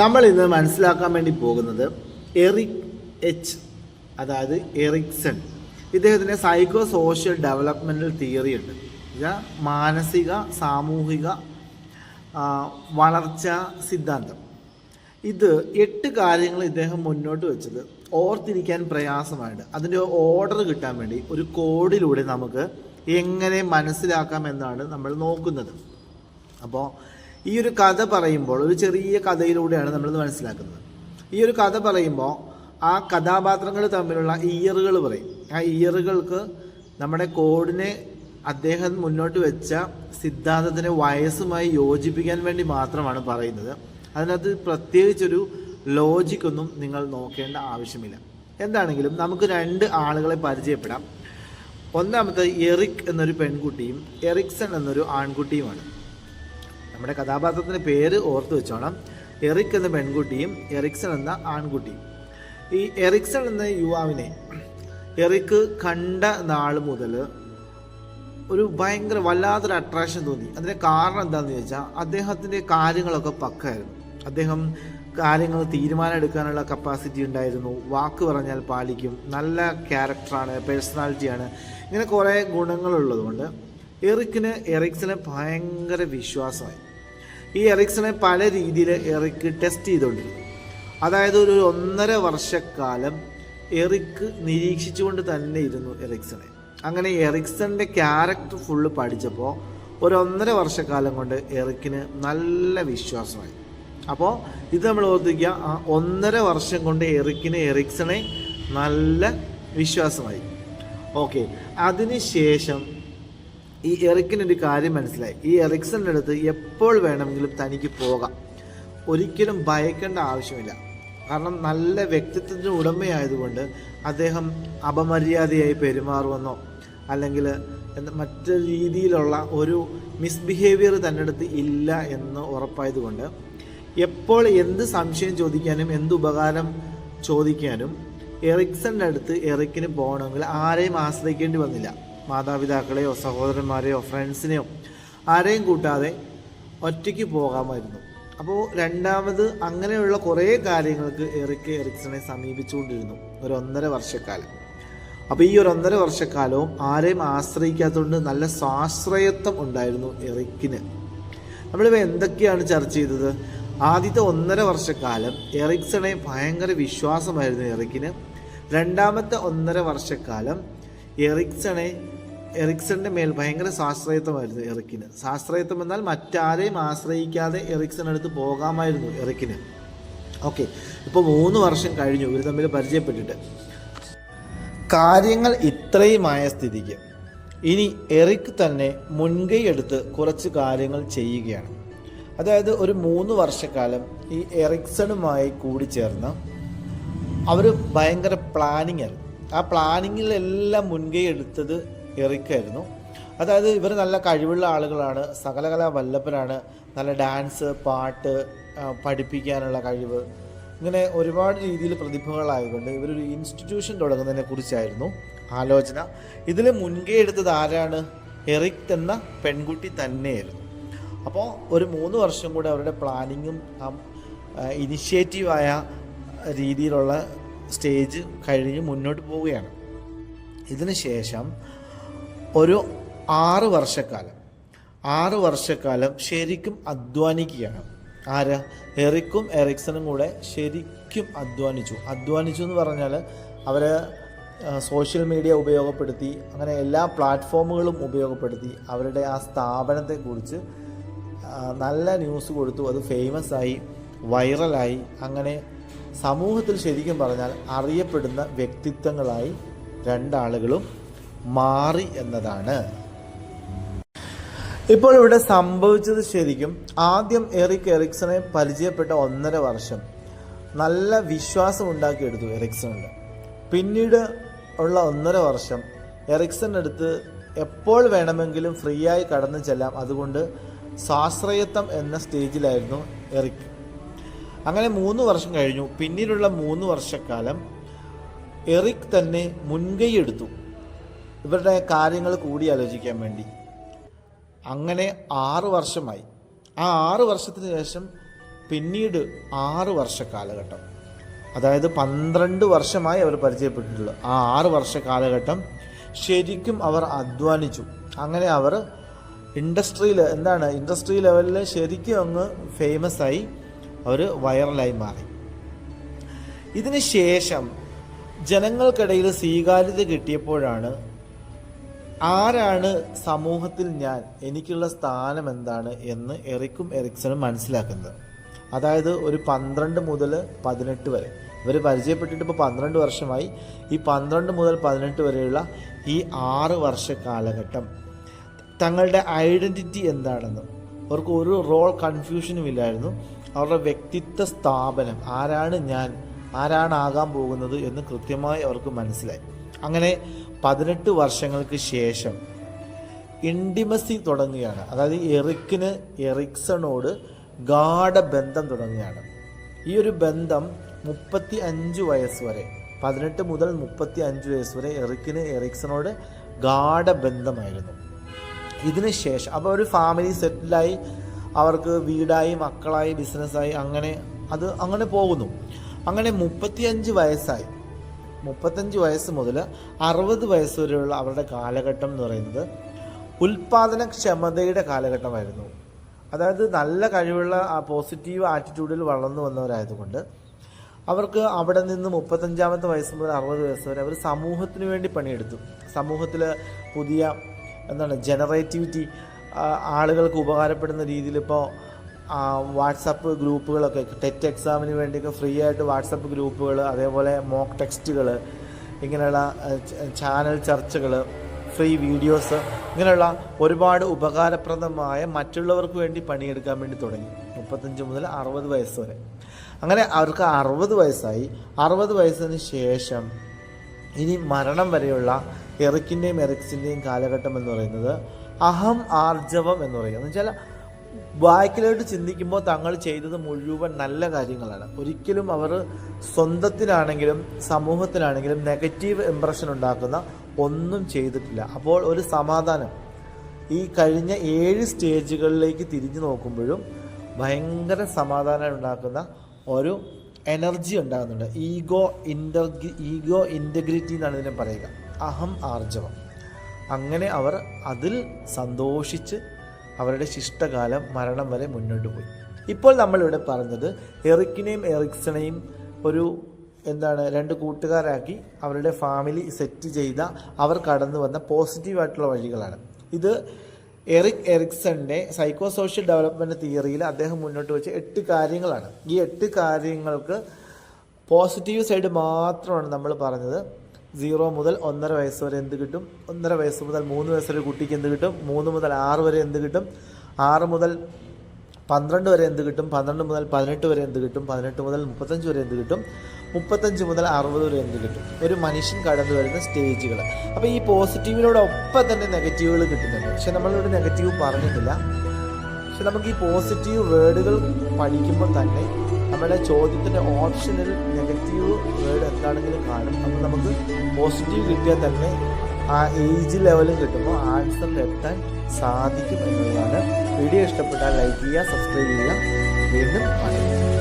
നമ്മൾ ഇന്ന് മനസ്സിലാക്കാൻ വേണ്ടി പോകുന്നത് എറിക് എച്ച് അതായത് എറിക്സൺ. ഇദ്ദേഹത്തിന്റെ സൈക്കോ സോഷ്യൽ ഡെവലപ്മെന്റൽ തിയറി ഉണ്ട് മാനസിക സാമൂഹിക വളർച്ച സിദ്ധാന്തം. ഇത് എട്ട് കാര്യങ്ങൾ ഇദ്ദേഹം മുന്നോട്ട് വെച്ചത്. ഓർത്തിരിക്കാൻ പ്രയാസമായിട്ട് അതിന്റെ ഓർഡർ കിട്ടാൻ വേണ്ടി ഒരു കോഡിലൂടെ നമുക്ക് എങ്ങനെ മനസ്സിലാക്കാം എന്നാണ് നമ്മൾ നോക്കുന്നത്. അപ്പോൾ ഈ ഒരു കഥ പറയുമ്പോൾ ഒരു ചെറിയ കഥയിലൂടെയാണ് നമ്മളിത് മനസ്സിലാക്കുന്നത്. ഈ ഒരു കഥ പറയുമ്പോൾ ആ കഥാപാത്രങ്ങൾ തമ്മിലുള്ള ഇയറുകൾ പറയും. ആ ഇയറുകൾക്ക് നമ്മുടെ കോഡിനെ അദ്ദേഹം മുന്നോട്ട് വെച്ച സിദ്ധാന്തത്തിനെ വയസ്സുമായി യോജിപ്പിക്കാൻ വേണ്ടി മാത്രമാണ് പറയുന്നത്. അതിനകത്ത് പ്രത്യേകിച്ചൊരു ലോജിക്കൊന്നും നിങ്ങൾ നോക്കേണ്ട ആവശ്യമില്ല. എന്താണെങ്കിലും നമുക്ക് രണ്ട് ആളുകളെ പരിചയപ്പെടാം. ഒന്നാമത്തെ എറിക് എന്നൊരു പെൺകുട്ടിയും എറിക്സൺ എന്നൊരു ആൺകുട്ടിയുമാണ്. നമ്മുടെ കഥാപാത്രത്തിന്റെ പേര് ഓർത്ത് വെച്ചോണം. എറിക് എന്ന പെൺകുട്ടിയും എറിക്സൺ എന്ന ആൺകുട്ടിയും. ഈ എറിക്സൺ എന്ന യുവാവിനെ എറിക്ക് കണ്ട നാൾ മുതൽ ഒരു ഭയങ്കര വല്ലാത്തൊരു അട്രാക്ഷൻ തോന്നി. അതിന്റെ കാരണം എന്താണെന്ന് ചോദിച്ചാൽ അദ്ദേഹത്തിന്റെ കാര്യങ്ങളൊക്കെ പക്കായിരുന്നു. അദ്ദേഹം കാര്യങ്ങൾ തീരുമാനം എടുക്കാനുള്ള കപ്പാസിറ്റി ഉണ്ടായിരുന്നു. വാക്ക് പറഞ്ഞാൽ പാലിക്കും. നല്ല ക്യാരക്ടറാണ് പേഴ്സണാലിറ്റിയാണ് ഇങ്ങനെ കുറേ ഗുണങ്ങളുള്ളതുകൊണ്ട് എറിക്കിന് എറിക്സിനെ ഭയങ്കര വിശ്വാസമായി. ഈ എറിക്സിനെ പല രീതിയിൽ എറിക്ക് ടെസ്റ്റ് ചെയ്തുകൊണ്ടിരുന്നു. അതായത് ഒരു ഒന്നര വർഷക്കാലം എറിക്ക് നിരീക്ഷിച്ചുകൊണ്ട് തന്നെ ഇരുന്നു എറിക്സനെ. അങ്ങനെ എറിക്സന്റെ ക്യാരക്ടർ ഫുള്ള് പഠിച്ചപ്പോൾ ഒരു ഒന്നര വർഷക്കാലം കൊണ്ട് എറിക്കിന് നല്ല വിശ്വാസമായി. അപ്പോൾ ഇത് നമ്മൾ ഓർത്തിക്കുക ആ ഒന്നര വർഷം കൊണ്ട് എറിക്കിന് എറിക്സണെ നല്ല വിശ്വാസമായി. ഓക്കെ. അതിനുശേഷം ഈ എറിക്കിനൊരു കാര്യം മനസ്സിലായി. ഈ എറിക്സന്റെ അടുത്ത് എപ്പോൾ വേണമെങ്കിലും തനിക്ക് പോകാം. ഒരിക്കലും ഭയക്കേണ്ട ആവശ്യമില്ല. കാരണം നല്ല വ്യക്തിത്വത്തിന് ഉടമയായതുകൊണ്ട് അദ്ദേഹം അപമര്യാദയായി പെരുമാറുമെന്നോ അല്ലെങ്കിൽ മറ്റു രീതിയിലുള്ള ഒരു മിസ്ബിഹേവിയർ തന്റെ അടുത്ത് ഇല്ല എന്ന് ഉറപ്പായതുകൊണ്ട് എപ്പോൾ എന്ത് സംശയം ചോദിക്കാനും എന്ത് ഉപകാരം ചോദിക്കാനും എറിക്സന്റെ അടുത്ത് എറിക്കിന് പോകണമെങ്കിൽ ആരെയും ആശ്രയിക്കേണ്ടി വന്നില്ല. മാതാപിതാക്കളെയോ സഹോദരന്മാരെയോ ഫ്രണ്ട്സിനെയോ ആരെയും കൂട്ടാതെ ഒറ്റയ്ക്ക് പോകാമായിരുന്നു. അപ്പോൾ രണ്ടാമത് അങ്ങനെയുള്ള കുറേ കാര്യങ്ങൾക്ക് എറിക്ക് എറിക്സനെ സമീപിച്ചുകൊണ്ടിരുന്നു. ഒരു ഒന്നര വർഷക്കാലം. അപ്പോൾ ഈ ഒരു ഒന്നര വർഷക്കാലവും ആരെയും ആശ്രയിക്കാത്തതുകൊണ്ട് നല്ല സ്വാശ്രയത്വം ഉണ്ടായിരുന്നു എറിക്കിന്. നമ്മളിപ്പോൾ എന്തൊക്കെയാണ് ചർച്ച ചെയ്തത്? ആദ്യത്തെ ഒന്നര വർഷക്കാലം എറിക്സണെ ഭയങ്കര വിശ്വാസമായിരുന്നു എറിക്കിന്. രണ്ടാമത്തെ ഒന്നര വർഷക്കാലം എറിക്സണെ എറിക്സന്റെ മേൽ ഭയങ്കര സ്വാശ്രയത്വമായിരുന്നു എറിക്കിന്. സ്വാശ്രയത്വം എന്നാൽ മറ്റാരെയും ആശ്രയിക്കാതെ എറിക്സൺ അടുത്ത് പോകാമായിരുന്നു എറിക്കിന്. ഓക്കെ ഇപ്പോൾ മൂന്ന് വർഷം കഴിഞ്ഞു ഇവർ തമ്മിൽ പരിചയപ്പെട്ടിട്ട്. കാര്യങ്ങൾ ഇത്രയുമായ സ്ഥിതിക്ക്. ഇനി എറിക് തന്നെ മുൻകൈ എടുത്ത് കുറച്ച് കാര്യങ്ങൾ ചെയ്യുകയാണ്. അതായത് ഒരു മൂന്ന് വർഷക്കാലം ഈ എറിക്സണുമായി കൂടിച്ചേർന്ന് അവർ ഭയങ്കര പ്ലാനിങ് ആയിരുന്നു ആ പ്ലാനിങ്ങിലെല്ലാം മുൻകൈ എടുത്തത് എറിക്കായിരുന്നു അതായത് ഇവർ നല്ല കഴിവുള്ള ആളുകളാണ് സകലകല വല്ലപ്പനാണ് നല്ല ഡാൻസ് പാട്ട് പഠിപ്പിക്കാനുള്ള കഴിവ്. ഇങ്ങനെ ഒരുപാട് രീതിയിൽ പ്രതിഭകളായതുകൊണ്ട് ഇവരൊരു ഇൻസ്റ്റിറ്റ്യൂഷൻ തുടങ്ങുന്നതിനെ കുറിച്ചായിരുന്നു ആലോചന. ഇതിൽ മുൻകൈ എടുത്തത് ആരാണ്? എറിക് എന്ന പെൺകുട്ടി തന്നെയായിരുന്നു. അപ്പോൾ ഒരു മൂന്ന് വർഷം കൂടെ അവരുടെ പ്ലാനിങ്ങും ഇനിഷ്യേറ്റീവായ രീതിയിലുള്ള സ്റ്റേജ് കഴിഞ്ഞ് മുന്നോട്ട് പോവുകയാണ്. ഇതിന് ശേഷം ഒരു ആറ് വർഷക്കാലം. ആറ് വർഷക്കാലം ശരിക്കും അധ്വാനിക്കുകയാണ്. ആര്? എറിക്കും എറിക്സണും കൂടെ ശരിക്കും അധ്വാനിച്ചു. അധ്വാനിച്ചു എന്ന് പറഞ്ഞാൽ അവർ സോഷ്യൽ മീഡിയ ഉപയോഗപ്പെടുത്തി അങ്ങനെ എല്ലാ പ്ലാറ്റ്ഫോമുകളും ഉപയോഗപ്പെടുത്തി അവരുടെ ആ സ്ഥാപനത്തെക്കുറിച്ച് നല്ല ന്യൂസ് കൊടുത്തു. അത് ഫേമസ് ആയി വൈറലായി അങ്ങനെ സമൂഹത്തിൽ ശരിക്കും പറഞ്ഞാൽ അറിയപ്പെടുന്ന വ്യക്തിത്വങ്ങളായി രണ്ടാളുകളും മാറി എന്നതാണ്. ഇപ്പോൾ ഇവിടെ സംഭവിച്ചത് ശരിക്കും ആദ്യം എറിക് എറിക്സണെ പരിചയപ്പെട്ട ഒന്നര വർഷം നല്ല വിശ്വാസം ഉണ്ടാക്കിയെടുത്തു എറിക്സണിൽ പിന്നീട് ഉള്ള ഒന്നര വർഷം എറിക്സൺ എടുത്ത് എപ്പോൾ വേണമെങ്കിലും ഫ്രീ ആയി കടന്നു ചെല്ലാം. അതുകൊണ്ട് സ്വാശ്രയത്വം എന്ന സ്റ്റേജിലായിരുന്നു എറിക്. അങ്ങനെ മൂന്ന് വർഷം കഴിഞ്ഞു. പിന്നീടുള്ള മൂന്ന് വർഷക്കാലം എറിക് തന്നെ മുൻകൈ എടുത്തു. ഇവരുടെ കാര്യങ്ങൾ കൂടി ആലോചിക്കാൻ വേണ്ടി. അങ്ങനെ ആറ് വർഷമായി. ആ ആറ് വർഷത്തിന് ശേഷം പിന്നീട് ആറ് വർഷ കാലഘട്ടം. അതായത് പന്ത്രണ്ട് വർഷമായി അവർ പരിചയപ്പെട്ടിട്ടുള്ളൂ. ആ ആറ് വർഷ കാലഘട്ടം ശരിക്കും അവർ അധ്വാനിച്ചു. അങ്ങനെ അവർ ഇൻഡസ്ട്രിയിൽ എന്താണ്? ഇൻഡസ്ട്രി ലെവലിൽ ശരിക്കും അങ്ങ് ഫേമസ് ആയി അവർ വൈറലായി മാറി. ഇതിന് ശേഷം ജനങ്ങൾക്കിടയിൽ സ്വീകാര്യത കിട്ടിയപ്പോഴാണ് ആരാണ് സമൂഹത്തിൽ ഞാൻ? എനിക്കുള്ള സ്ഥാനം എന്താണ്? എന്ന് എറിക്കും എറിക്സനും മനസ്സിലാക്കുന്നത്. അതായത് ഒരു പന്ത്രണ്ട് മുതൽ പതിനെട്ട് വരെ. ഇവർ പരിചയപ്പെട്ടിട്ട് ഇപ്പോൾ പന്ത്രണ്ട് വർഷമായി. ഈ പന്ത്രണ്ട് മുതൽ പതിനെട്ട് വരെയുള്ള ഈ ആറ് വർഷ കാലഘട്ടം തങ്ങളുടെ ഐഡന്റിറ്റി എന്താണെന്ന്. അവർക്ക് ഒരു റോൾ കൺഫ്യൂഷനും ഇല്ലായിരുന്നു. അവരുടെ വ്യക്തിത്വ സ്ഥാപനം ആരാണ് ഞാൻ ആരാണാകാൻ പോകുന്നത് എന്ന് കൃത്യമായി അവർക്ക് മനസ്സിലായി. അങ്ങനെ പതിനെട്ട് വർഷങ്ങൾക്ക് ശേഷം ഇൻഡിമസി തുടങ്ങുകയാണ്. അതായത് എറിക്കിന് എറിക്സണോട് ഗാഠബന്ധം തുടങ്ങുകയാണ്. ഈ ഒരു ബന്ധം മുപ്പത്തി അഞ്ച് വയസ്സ് വരെ പതിനെട്ട് മുതൽ മുപ്പത്തി അഞ്ച് വയസ്സ് വരെ എറിക്കിന് എറിക്സണോട് ഗാഠബന്ധമായിരുന്നു ഇതിന് ശേഷം അപ്പോൾ ഒരു ഫാമിലി സെറ്റിലായി അവർക്ക് വീടായി മക്കളായി ബിസിനസ്സായി അങ്ങനെ അത് അങ്ങനെ പോകുന്നു. അങ്ങനെ മുപ്പത്തിയഞ്ച് വയസ്സായി. മുപ്പത്തഞ്ച് വയസ്സ് മുതൽ അറുപത് വയസ്സ് വരെയുള്ള അവരുടെ കാലഘട്ടം എന്ന് പറയുന്നത് ഉൽപാദനക്ഷമതയുടെ കാലഘട്ടമായിരുന്നു. അതായത് നല്ല കഴിവുള്ള ആ പോസിറ്റീവ് ആറ്റിറ്റ്യൂഡിൽ വളർന്നു വന്നവരായതുകൊണ്ട് അവർക്ക് അവിടെ നിന്ന് മുപ്പത്തഞ്ചാമത്തെ വയസ്സ് മുതൽ അറുപത് വയസ്സ് വരെ അവർ സമൂഹത്തിന് വേണ്ടി പണിയെടുത്തു. സമൂഹത്തിൽ പുതിയ എന്താണ് ജനറേറ്റിവിറ്റി ആളുകൾക്ക് ഉപകാരപ്പെടുന്ന രീതിയിൽ ഇപ്പോൾ വാട്സപ്പ് ഗ്രൂപ്പുകളൊക്കെ ടെറ്റ് എക്സാമിന് വേണ്ടിയൊക്കെ ഫ്രീ ആയിട്ട് വാട്സപ്പ് ഗ്രൂപ്പുകൾ അതേപോലെ മോക്ക് ടെക്സ്റ്റുകൾ ഇങ്ങനെയുള്ള ചാനൽ ചർച്ചകൾ ഫ്രീ വീഡിയോസ് ഇങ്ങനെയുള്ള ഒരുപാട് ഉപകാരപ്രദമായ മറ്റുള്ളവർക്ക് വേണ്ടി പണിയെടുക്കാൻ വേണ്ടി തുടങ്ങി. മുപ്പത്തഞ്ച് മുതൽ അറുപത് വയസ്സ് വരെ. അങ്ങനെ അവർക്ക് അറുപത് വയസ്സായി. അറുപത് വയസ്സിന് ശേഷം ഇനി മരണം വരെയുള്ള എറിക്കിന്റെയും എറിക്സിന്റെയും കാലഘട്ടം എന്ന് പറയുന്നത് അഹം ആർജവം എന്ന് പറയുന്നത്. എന്ന് വെച്ചാൽ ബാക്കിലോട്ട് ചിന്തിക്കുമ്പോൾ തങ്ങൾ ചെയ്തത് മുഴുവൻ നല്ല കാര്യങ്ങളാണ്. ഒരിക്കലും അവർ സ്വന്തത്തിനാണെങ്കിലും സമൂഹത്തിനാണെങ്കിലും നെഗറ്റീവ് ഇമ്പ്രഷൻ ഉണ്ടാക്കുന്ന ഒന്നും ചെയ്തിട്ടില്ല. അപ്പോൾ ഒരു സമാധാനം. ഈ കഴിഞ്ഞ ഏഴ് സ്റ്റേജുകളിലേക്ക് തിരിഞ്ഞു നോക്കുമ്പോഴും ഭയങ്കര സമാധാനം ഉണ്ടാക്കുന്ന ഒരു എനർജി ഉണ്ടാകുന്നുണ്ട്. ഈഗോ ഇന്റർഗി ഈഗോ ഇന്റഗ്രിറ്റി എന്നാണ് ഇതിനെ പറയുക. അഹം ആർജവം. അങ്ങനെ അവർ അതിൽ സന്തോഷിച്ച് അവരുടെ ശിഷ്ടകാലം മരണം വരെ മുന്നോട്ട് പോയി. ഇപ്പോൾ നമ്മളിവിടെ പറഞ്ഞത് എറിക്കിനെയും എറിക്സണെയും ഒരു എന്താണ് രണ്ട് കൂട്ടുകാരാക്കി അവരുടെ ഫാമിലി സെറ്റ് ചെയ്ത അവർ കടന്നു വന്ന പോസിറ്റീവായിട്ടുള്ള വഴികളാണ്. ഇത് എറിക് എറിക്സന്റെ സൈക്കോ സോഷ്യൽ ഡെവലപ്മെന്റ് തിയറിയിൽ അദ്ദേഹം മുന്നോട്ട് വെച്ച എട്ട് കാര്യങ്ങളാണ്. ഈ എട്ട് കാര്യങ്ങൾക്ക് പോസിറ്റീവ് സൈഡ് മാത്രമാണ് നമ്മൾ പറഞ്ഞത്. സീറോ മുതൽ ഒന്നര വയസ്സ് വരെ എന്ത് കിട്ടും? ഒന്നര വയസ്സ് മുതൽ മൂന്ന് വയസ്സ് വരെ കുട്ടിക്ക് എന്ത് കിട്ടും? മൂന്ന് മുതൽ ആറ് വരെ എന്ത് കിട്ടും? ആറ് മുതൽ പന്ത്രണ്ട് വരെ എന്ത് കിട്ടും? പന്ത്രണ്ട് മുതൽ പതിനെട്ട് വരെ എന്ത് കിട്ടും? പതിനെട്ട് മുതൽ മുപ്പത്തഞ്ച് വരെ എന്ത് കിട്ടും? മുപ്പത്തഞ്ച് മുതൽ അറുപത് വരെ എന്ത് കിട്ടും? ഒരു മനുഷ്യൻ കടന്നു വരുന്ന സ്റ്റേജുകൾ. അപ്പോൾ ഈ പോസിറ്റീവിനോടൊപ്പം തന്നെ നെഗറ്റീവുകൾ കിട്ടുന്നുണ്ട്. പക്ഷെ നമ്മളിവിടെ നെഗറ്റീവ് പറഞ്ഞിട്ടില്ല. പക്ഷെ നമുക്ക് ഈ പോസിറ്റീവ് വേർഡുകൾ പഠിക്കുമ്പോൾ തന്നെ നമ്മുടെ ചോദ്യത്തിന്റെ ഓപ്ഷനിൽ നെഗറ്റീവ് വേർഡ് എന്താണെങ്കിലും കാണും. അപ്പോൾ നമുക്ക് പോസിറ്റീവ് കിട്ടിയാൽ തന്നെ ആ ഏജ് ലെവലും കിട്ടുമ്പോൾ ആൻസറിൽ എത്താൻ സാധിക്കും എന്നുള്ളതാണ്. വീഡിയോ ഇഷ്ടപ്പെട്ടാൽ ലൈക്ക് ചെയ്യുക സബ്സ്ക്രൈബ് ചെയ്യുക. വീണ്ടും കാണുക